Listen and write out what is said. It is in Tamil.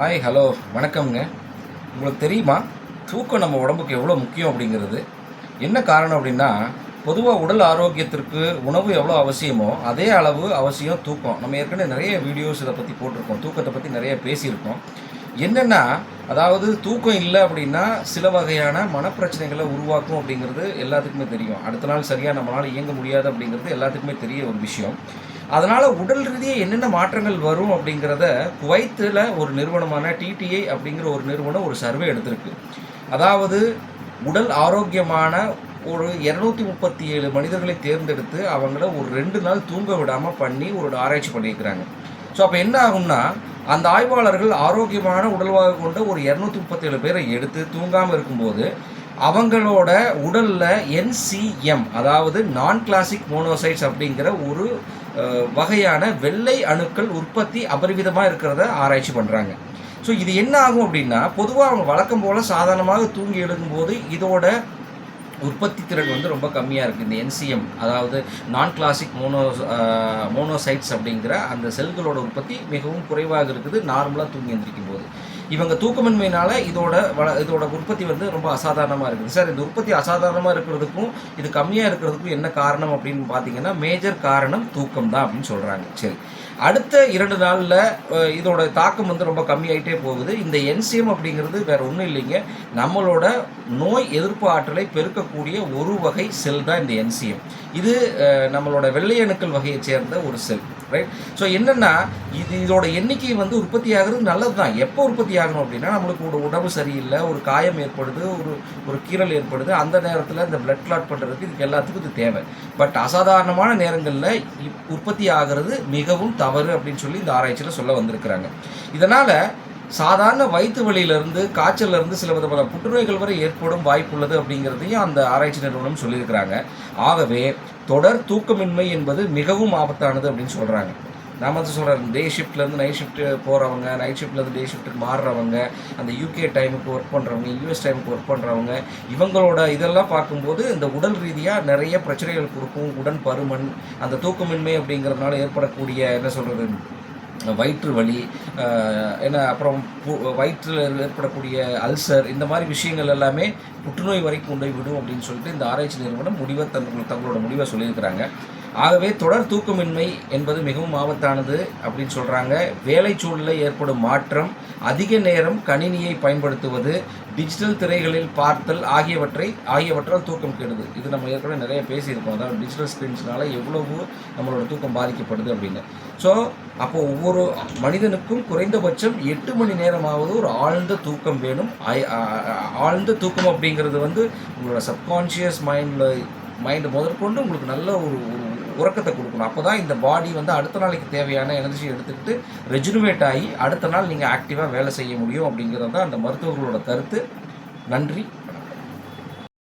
ஹாய் ஹலோ வணக்கம்ங்க. உங்களுக்கு தெரியுமா? தூக்கம் நம்ம உடம்புக்கு எவ்வளோ முக்கியம் அப்படிங்கிறது? என்ன காரணம் அப்படின்னா பொதுவாக உடல் ஆரோக்கியத்திற்கு உணவு எவ்வளோ அவசியமோ அதே அளவு அவசியம் தூக்கம். நம்ம ஏற்கனவே நிறைய வீடியோஸ் இதை பற்றி போட்டிருக்கோம். தூக்கத்தை பற்றி நிறைய பேசியிருக்கோம். என்னென்னா அதாவது தூக்கம் இல்லை அப்படின்னா சில வகையான மனப்பிரச்சனைகளை உருவாக்கும் அப்படிங்கிறது எல்லாத்துக்குமே தெரியும். அடுத்த நாள் சரியாக நம்மளால் இயங்க முடியாது அப்படிங்கிறது எல்லாத்துக்குமே தெரிய ஒரு விஷயம். அதனால் உடல் ரீதியாக என்னென்ன மாற்றங்கள் வரும் அப்படிங்கிறத குவைத்தில் ஒரு நிறுவனமான டிடிஐ அப்படிங்கிற ஒரு நிறுவனம் ஒரு சர்வே எடுத்திருக்கு. அதாவது உடல் ஆரோக்கியமான ஒரு இரநூத்தி முப்பத்தி ஏழு மனிதர்களை தேர்ந்தெடுத்து அவங்கள ஒரு ரெண்டு நாள் தூங்க விடாமல் பண்ணி ஒரு ஆராய்ச்சி பண்ணியிருக்கிறாங்க. ஸோ அப்போ என்ன ஆகும்னா அந்த ஆய்வாளர்கள் ஆரோக்கியமான உடல்வாக கொண்ட ஒரு இரநூத்தி முப்பத்தேழு பேரை எடுத்து தூங்காமல் இருக்கும்போது அவங்களோட உடலில் என்சிஎம் அதாவது நான் கிளாசிக் மோனோசைட்ஸ் அப்படிங்கிற ஒரு வகையான வெள்ளை அணுக்கள் உற்பத்தி அபரிவிதமாக இருக்கிறத ஆராய்ச்சி பண்ணுறாங்க ஸோ இது என்ன ஆகும் அப்படின்னா பொதுவாக அவங்க வழக்கம் போல் சாதாரணமாக தூங்கி எழுதும்போது இதோட உற்பத்தி திறன் வந்து ரொம்ப கம்மியாக இருக்குது இந்த என்சிஎம் அதாவது நான் கிளாசிக் மோனோ மோனோசைட்ஸ் அப்படிங்கிற அந்த செல்களோட உற்பத்தி மிகவும் குறைவாக இருக்குது. நார்மலாக தூங்கி எந்திரிக்கும் போகுது. இவங்க தூக்கமின்மையினால இதோட வள இதோட உற்பத்தி வந்து ரொம்ப அசாதாரணமாக இருக்குது. சார் இந்த உற்பத்தி அசாதாரணமாக இருக்கிறதுக்கும் இது கம்மியாக இருக்கிறதுக்கும் என்ன காரணம் அப்படின்னு பார்த்தீங்கன்னா மேஜர் காரணம் தூக்கம் தான் அப்படின்னு சொல்கிறாங்க சரி. அடுத்த இரண்டு நாளில் இதோட தாக்கம் வந்து ரொம்ப கம்மியாயிட்டே போகுது. இந்த என்சிஎம் அப்படிங்கிறது வேற ஒன்றும் இல்லைங்க. நம்மளோட நோய் எதிர்ப்பு ஆற்றலை பெருக்கக்கூடிய ஒரு வகை செல் தான் இந்த என்சிஎம் இது நம்மளோட வெள்ளையணுக்கள் வகையை சேர்ந்த ஒரு செல் ரைட் ஸோ என்னென்னா இது இதோட எண்ணிக்கை வந்து உற்பத்தி ஆகிறது நல்லது தான் எப்போ உற்பத்தி ஆகணும் அப்படின்னா நம்மளுக்கு ஒரு உடம்பு சரியில்லை ஒரு காயம் ஏற்படுது ஒரு ஒரு கீறல் ஏற்படுது அந்த நேரத்தில் இந்த பிளட் கிளாட் பண்ணுறதுக்கு இதுக்கு எல்லாத்துக்கும் இது தேவை. பட் அசாதாரணமான நேரங்களில் இப்- உற்பத்தி ஆகிறது மிகவும் தவறு அப்படின்னு சொல்லி இந்த ஆராய்ச்சியில் சொல்ல வந்திருக்கிறாங்க. இதனால் சாதாரண வயிற்று வழியிலிருந்து காய்ச்சல்ல இருந்து சில விதமான புற்றுநோய்கள் வரை ஏற்படும் வாய்ப்புள்ளது அப்படிங்கிறதையும் அந்த ஆராய்ச்சி நிறுவனம் சொல்லியிருக்கிறாங்க. ஆகவே தொடர் தூக்கமின்மை என்பது மிகவும் ஆபத்தானது அப்படின்னு சொல்கிறாங்க நான் வந்து சொல்கிறேன் டே ஷிஃப்ட்லேருந்து நைட் ஷிஃப்ட் போகிறவங்க நைட் ஷிஃப்ட்லேருந்து டே ஷிஃப்ட்டுக்கு மாறுறவங்க அந்த யூகே டைமுக்கு ஒர்க் பண்ணுறவங்க யூஎஸ் டைமுக்கு ஒர்க் பண்ணுறவங்க இவங்களோட இதெல்லாம் பார்க்கும்போது இந்த உடல் ரீதியாக நிறைய பிரச்சனைகள் கொடுக்கும் உடன் பருமன் அந்த தூக்கமின்மை அப்படிங்கிறதுனால ஏற்படக்கூடிய என்ன சொல்கிறது வயிற்று வலி என்ன அப்புறம் வயிற்றில் ஏற்படக்கூடிய அல்சர் இந்த மாதிரி விஷயங்கள் எல்லாமே புற்றுநோய் வரைக்கும் கொண்டு விடும் அப்படின்னு சொல்லிட்டு இந்த ஆராய்ச்சி நிறுவனம் முடிவை தங்க தங்களோட முடிவை சொல்லியிருக்கிறாங்க. ஆகவே தொடர் தூக்கமின்மை என்பது மிகவும் ஆபத்தானது அப்படின்னு சொல்கிறாங்க வேலை சூழலில் ஏற்படும் மாற்றம் அதிக நேரம் கணினியை பயன்படுத்துவது டிஜிட்டல் திரைகளில் பார்த்தல் ஆகியவற்றை ஆகியவற்றால் தூக்கம் கெடுது. இது நம்ம ஏற்கனவே நிறைய பேசியிருக்கோம். அதாவது டிஜிட்டல் ஸ்க்ரீன்ஸ்னால எவ்வளவு நம்மளோட தூக்கம் பாதிக்கப்படுது அப்படின்னு. ஸோ அப்போ ஒவ்வொரு மனிதனுக்கும் குறைந்தபட்சம் எட்டு மணி நேரமாவது ஒரு ஆழ்ந்த தூக்கம் வேணும். ஆழ்ந்த தூக்கம் அப்படிங்கிறது வந்து உங்களோட சப்கான்ஷியஸ் மைண்டில் மைண்டு முதற்கொண்டு உங்களுக்கு நல்ல ஒரு ஒரு உறக்கத்தை கொடுக்கணும். அப்போ தான் இந்த பாடி வந்து அடுத்த நாளைக்கு தேவையான எனர்ஜி எடுத்துக்கிட்டு ரெஜுனுவேட் ஆகி அடுத்த நாள் நீங்கள் ஆக்டிவாக வேலை செய்ய முடியும் அப்படிங்கிறது தான் அந்த மருத்துவர்களோட கருத்து. நன்றி.